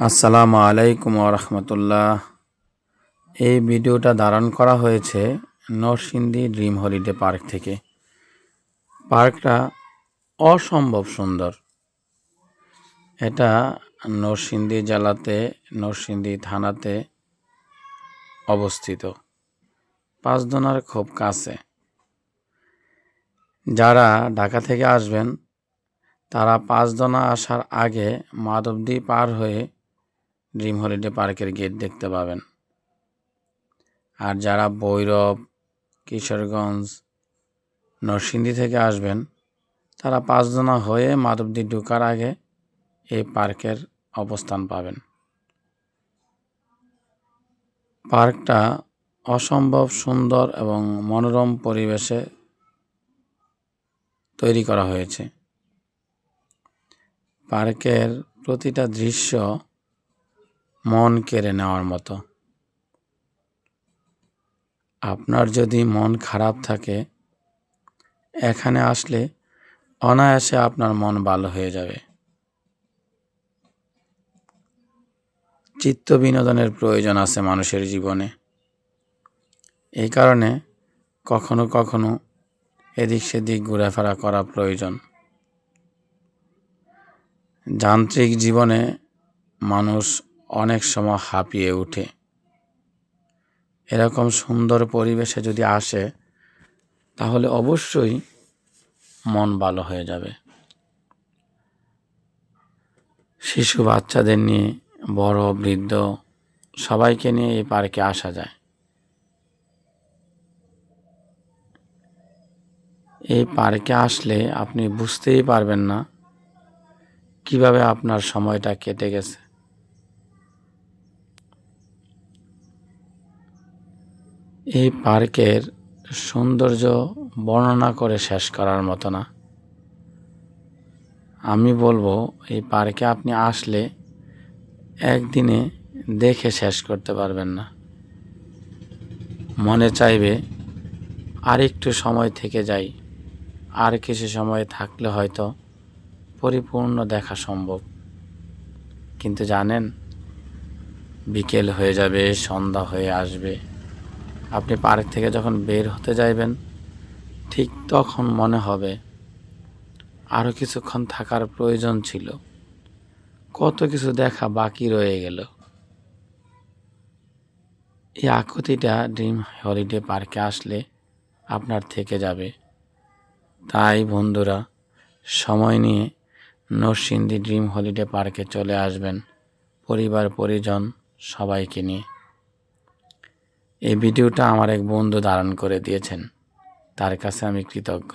আসসালামু আলাইকুম রহমতুল্লাহ। এই ভিডিওটা ধারণ করা হয়েছে নরসিংদী ড্রিম হলিডে পার্ক থেকে। পার্কটা অসম্ভব সুন্দর। এটা নরসিংদী জেলাতে, নরসিংদী থানাতে অবস্থিত। পাঁচদোনার খুব কাছে। যারা ঢাকা থেকে আসবেন, তারা পাঁচদোনা আসার আগে মাধবদী পার হয়ে ড্রিম হলিডে পার্কের গেট দেখতে পাবেন। আর যারা ভৈরব, কিশোরগঞ্জ, নরসিংদী থেকে আসবেন, তারা পাঁচজনা হয়ে মাধবদী ঢুকার আগে এই পার্কের অবস্থান পাবেন। পার্কটা অসম্ভব সুন্দর এবং মনোরম পরিবেশে তৈরি করা হয়েছে। পার্কের প্রতিটা দৃশ্য মন কেড়ে নেওয়ার মতো। আপনার যদি মন খারাপ থাকে, এখানে আসলে অনায়াসে আপনার মন ভালো হয়ে যাবে। চিত্ত বিনোদনের প্রয়োজন আছে মানুষের জীবনে। এই কারণে কখনো কখনো এদিক সেদিক ঘোরাফেরা করা প্রয়োজন। যান্ত্রিক জীবনে মানুষ অনেক সময় হাঁপিয়ে ওঠে এরকম সুন্দর পরিবেশে যদি আসে, তাহলে অবশ্যই মন ভালো হয়ে যাবে। শিশু বাচ্চাদের নিয়ে, বড়, বৃদ্ধ, সবাইকে নিয়ে এই পার্কে আসা যায়। এই পার্কে আসলে আপনি বুঝতেই পারবেন না কীভাবে আপনার সময়টা কেটে গেছে। এই পার্কের সৌন্দর্য বর্ণনা করে শেষ করার মতো না। আমি বলব, এই পার্কে আপনি আসলে একদিনে দেখে শেষ করতে পারবেন না। মনে চাইবে আর একটু সময় থেকে যাই। আর কিছু সময় থাকলে হয়তো পরিপূর্ণ দেখা সম্ভব। কিন্তু জানেন, বিকেল হয়ে যাবে, সন্ধ্যা হয়ে আসবে। আপনি পার্ক থেকে যখন বের হতে যাইবেন, ঠিক তখন মনে হবে আরও কিছুক্ষণ থাকার প্রয়োজন ছিল। কত কিছু দেখা বাকি রয়ে গেল। এই আকুতিটা ড্রিম হলিডে পার্কে আসলে আপনার থেকে যাবে। তাই বন্ধুরা, সময় নিয়ে নরসিংদী ড্রিম হলিডে পার্কে চলে আসবেন পরিবার পরিজন সবাইকে নিয়ে। এই ভিডিওটা আমার এক বন্ধু ধারণ করে দিয়েছেন। তার কাছে আমি কৃতজ্ঞ।